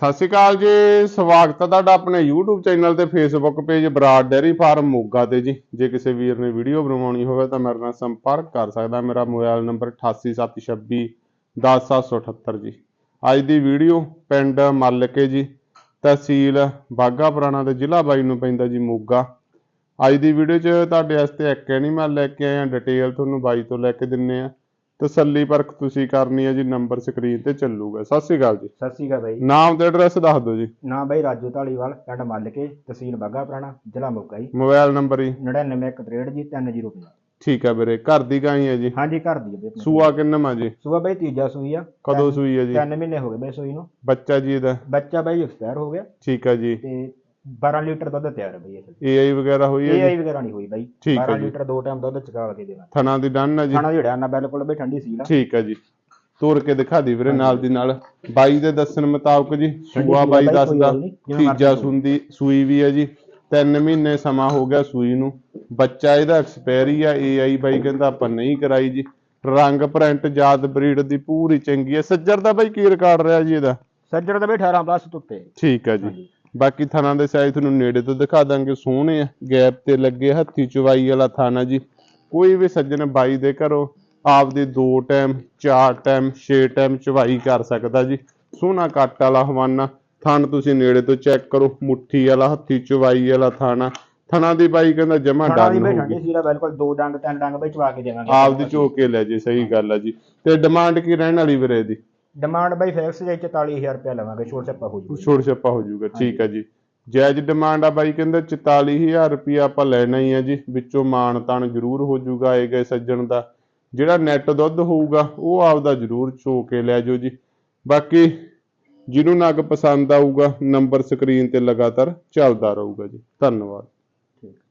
ਸਤਿ ਸ਼੍ਰੀ ਅਕਾਲ ਜੀ, ਸਵਾਗਤ ਹੈ ਤੁਹਾਡਾ ਆਪਣੇ YouTube ਚੈਨਲ ਤੇ Facebook page Brar dairy farm Moga ਤੇ ਜੀ। ਜੇ ਕਿਸੇ ਵੀਰ ਨੇ ਵੀਡੀਓ ਬਣਵਾਉਣੀ ਹੋਵੇ ਤਾਂ ਮੇਰੇ ਨਾਲ ਸੰਪਰਕ ਕਰ ਸਕਦਾ, ਮੇਰਾ ਮੋਬਾਈਲ ਨੰਬਰ 8876 10778 ਜੀ। ਅੱਜ ਦੀ ਵੀਡੀਓ ਪਿੰਡ ਮੱਲਕੇ ਜੀ, ਤਹਿਸੀਲ ਬਾਗਾ ਪੁਰਾਣਾ ਤੇ ਜ਼ਿਲ੍ਹਾ ਬਾਈ ਨੂੰ ਪੈਂਦਾ ਜੀ ਮੋਗਾ। ਅੱਜ ਦੀ ਵੀਡੀਓ 'ਚ ਤੁਹਾਡੇ ਵਾਸਤੇ ਇੱਕ ਐਨੀਮਲ ਲੈ ਕੇ ਆਏ ਆ ਡਿਟੇਲ ਤੁਹਾਨੂੰ ਬਾਈ ਤੋਂ ਲੈ ਕੇ ਦਿੰਨੇ ਆ ਤਸੱਲੀ ਪਰਖ ਤੁਸੀਂ ਕਰਨੀ ਹੈ ਜੀ ਨੰਬਰ ਸਕਰੀਨ ਤੇ ਚੱਲੂਗਾ। ਸਤਿ ਸ਼੍ਰੀ ਅਕਾਲ ਜੀ। ਸਤਿ ਸ਼੍ਰੀ ਅਕਾਲ ਬਾਈ। ਨਾਮ ਤੇ ਐਡਰੈਸ ਦੱਸ ਦਿਓ ਜੀ। ਨਾਮ ਬਾਈ ਰਾਜੂ ਢਾਲੀਵਾਲ ਪਿੰਡ ਮੱਲਕੇ ਤਹਿਸੀਲ ਬਾਗਾ ਪੁਰਾਣਾ ਜ਼ਿਲ੍ਹਾ ਮੋਗਾ ਜੀ। ਮੋਬਾਈਲ ਨੰਬਰ ਜੀ। 9963 ਜੀ 3050 ਠੀਕ ਹੈ ਵੀਰੇ ਘਰ ਦੀ ਗਾਈ ਹੈ ਜੀ। ਹਾਂਜੀ ਘਰ ਦੀ ਹੈ ਬਈ ਸੂਆ ਕਿੰਨਾ ਜੀ? ਸੂਆ ਬਾਈ ਤੀਜਾ ਸੂਈ ਆ। ਕਦੋਂ ਸੂਈ ਹੈ ਜੀ? 3 ਮਹੀਨੇ ਹੋ ਗਏ ਬਾਈ ਸੂਈ ਨੂੰ। ਬੱਚਾ ਜੀ ਇਹਦਾ ਬੱਚਾ ਬਾਈ ਐਕਸਪਾਇਰ ਹੋ ਗਿਆ। ਠੀਕ ਹੈ ਜੀ। ਤੇ 12 ਲੀਟਰ ਦੁੱਧ ਤਿਆਰ ਹੈ ਬਾਈ ਇਹ। ਏਆਈ ਵਗੈਰਾ ਹੋਈ ਹੈ ਏਆਈ ਵਗੈਰਾ ਨਹੀਂ ਹੋਈ ਬਾਈ। ਠੀਕ ਹੈ 12 ਜੀ। ਲੀਟਰ ਦੋ ਟਾਈਮ ਦੁੱਧ ਚਕਾ ਕੇ ਦੇਣਾ। ਥਣਾ ਦੀ ਡਨ ਹੈ ਜੀ। ਖਾਣਾ ਜਿਹੜਾ ਨਾ ਬਿਲਕੁਲ ਬਈ ਠੰਡੀ ਸੀਲ ਆ। ਠੀਕ ਹੈ ਜੀ। ਤੋੜ ਕੇ ਦਿਖਾ ਦੀ ਵੀਰੇ ਨਾਲ ਦੀ ਨਾਲ। ਬਾਈ ਦੇ ਦੱਸਣ ਮੁਤਾਬਕ ਜੀ ਸੂਆ ਬਾਈ ਬਾਈ ਕੋਈ ਦੱਸਦਾ ਗੱਲ ਨਹੀਂ, ਜਿਵੇਂ ਮਰਜ਼ੀ ਤੀਜਾ। ਸੁੰਦੀ ਸੂਈ ਵੀ ਹੈ ਜੀ। 3 ਮਹੀਨੇ ਸਮਾਂ ਹੋ ਗਿਆ ਸੂਈ ਨੂੰ। ਬੱਚਾ ਇਹਦਾ ਐਕਸਪਾਇਰੀ ਆ ਏਆਈ ਬਾਈ ਕਹਿੰਦਾ ਆਪਾਂ ਨਹੀਂ ਕਰਾਈ ਜੀ। ਰੰਗ ਪ੍ਰਿੰਟ ਜਾਤ ਬਰੀਡ ਦੀ ਪੂਰੀ ਚੰਗੀ ਹੈ। ਸੱਜਰ ਦਾ ਬਾਈ ਕੀ ਰਿਕਾਰਡ ਰਿਹਾ ਜੀ ਇਹਦਾ? ਸੱਜਰ ਦਾ ਬਈ 18 ਪਲੱਸ ਤੁੱਤੇ ਠੀਕ ਹੈ ਜੀ। ਬਾਕੀ ਥਾਣਾ ਦੇ ਸਾਈਜ਼ ਤੁਹਾਨੂੰ ਨੇੜੇ ਤੋਂ ਦਿਖਾ ਦਾਂਗੇ। ਸੋਹਣੇ ਆ ਗੈਪ ਤੇ ਲੱਗੇ ਹੱਥੀ ਚਵਾਈ ਵਾਲਾ ਥਾਣਾ ਜੀ। ਕੋਈ ਵੀ ਸੱਜਣ ਬਾਈ ਦੇ ਘਰੋਂ ਆਪਦੇ ਦੋ ਟਾਈਮ ਚਾਰ ਟਾਈਮ ਛੇ ਟਾਈਮ ਚਵਾਈ ਕਰ ਸਕਦਾ ਜੀ। ਸੋਹਣਾ ਕੱਟ ਵਾਲਾ ਹਵਾਨਾ। ਥਣ ਤੁਸੀਂ ਨੇੜੇ ਤੋਂ ਚੈੱਕ ਕਰੋ ਮੁੱਠੀ ਵਾਲਾ ਹੱਥੀ ਚਵਾਈ ਵਾਲਾ ਥਾਣਾ। ਥਣਾ ਦੀ ਬਾਈ ਕਹਿੰਦਾ ਜਮਾ ਦੀ ਡਨ ਆ ਬਿਲਕੁਲ ਦੋ ਡੰਗ ਤਿੰਨ ਡੰਗ ਬਈ ਚਵਾ ਕੇ ਦੇਵਾਂਗੇ। ਆਪਦੀ ਝੋਕੇ ਲੈ ਜੀ ਸਹੀ ਗੱਲ ਆ ਜੀ। ਤੇ ਡਿਮਾਂਡ ਕੀ ਰਹਿਣ ਵਾਲੀ ਵੀਰੇ ਦੀ? ਡਿਮਾਂਡ ਬਾਈ ਫਿਕਸ ਜੇ 44000 ਰੁਪਏ ਲਵਾਂਗੇ ਛੋਟ ਛੱਪਾ ਹੋ ਜੂਗਾ ਛੋੜ ਛੱਪਾ ਹੋ ਜਾਊਗਾ ਠੀਕ ਹੈ ਜੀ। ਜਾਇਜ਼ ਡਿਮਾਂਡ ਆ ਬਾਈ ਕਹਿੰਦਾ 44000 ਰੁਪਿਆ ਆਪਾਂ ਲੈਣਾ ਹੀ ਆ ਜੀ ਵਿੱਚੋਂ ਮਾਣ ਤਾਣ ਜ਼ਰੂਰ ਹੋ ਜਾਊਗਾ ਆਏ ਗਏ ਸੱਜਣ ਦਾ। ਜਿਹੜਾ ਨੈਟ ਦੁੱਧ ਹੋਊਗਾ ਉਹ ਆਪਦਾ ਜ਼ਰੂਰ ਚੋ ਕੇ ਲੈ ਜਾਓ ਜੀ। ਬਾਕੀ ਜਿਹਨੂੰ ਨਗ ਪਸੰਦ ਆਊਗਾ ਨੰਬਰ ਸਕਰੀਨ ਤੇ ਲਗਾਤਾਰ ਚੱਲਦਾ ਰਹੂਗਾ ਜੀ। ਧੰਨਵਾਦ।